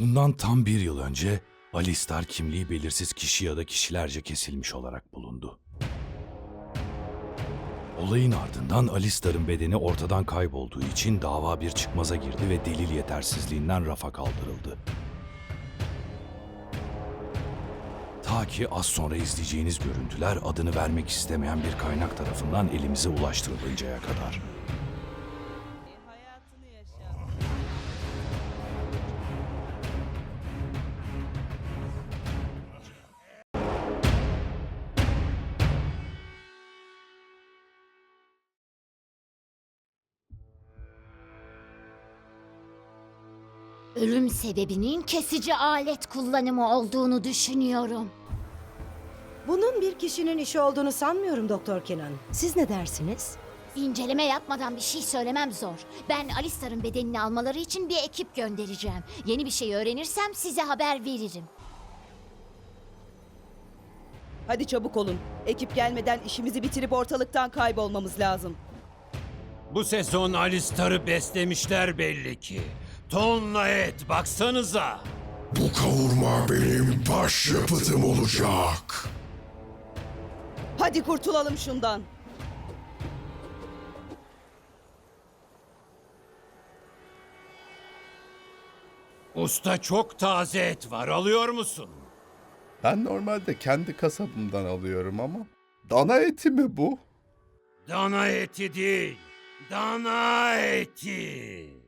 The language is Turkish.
Bundan tam bir yıl önce Alistar kimliği belirsiz kişi ya da kişilerce kesilmiş olarak bulundu. Olayın ardından Alistar'ın bedeni ortadan kaybolduğu için dava bir çıkmaza girdi ve delil yetersizliğinden rafa kaldırıldı. Ta ki az sonra izleyeceğiniz görüntüler adını vermek istemeyen bir kaynak tarafından elimize ulaştırılıncaya kadar. Ölüm sebebinin kesici alet kullanımı olduğunu düşünüyorum. Bunun bir kişinin işi olduğunu sanmıyorum Doktor Kenan. Siz ne dersiniz? İnceleme yapmadan bir şey söylemem zor. Ben Alistar'ın bedenini almaları için bir ekip göndereceğim. Yeni bir şey öğrenirsem size haber veririm. Hadi çabuk olun. Ekip gelmeden işimizi bitirip ortalıktan kaybolmamız lazım. Bu sezon Alistar'ı beslemişler belli ki. Tonla et baksanıza. Bu kavurma benim başyapıtım olacak. Hadi kurtulalım şundan. Usta çok taze et var alıyor musun? Ben normalde kendi kasabımdan alıyorum ama dana eti mi bu? Dana eti değil. Dana eti.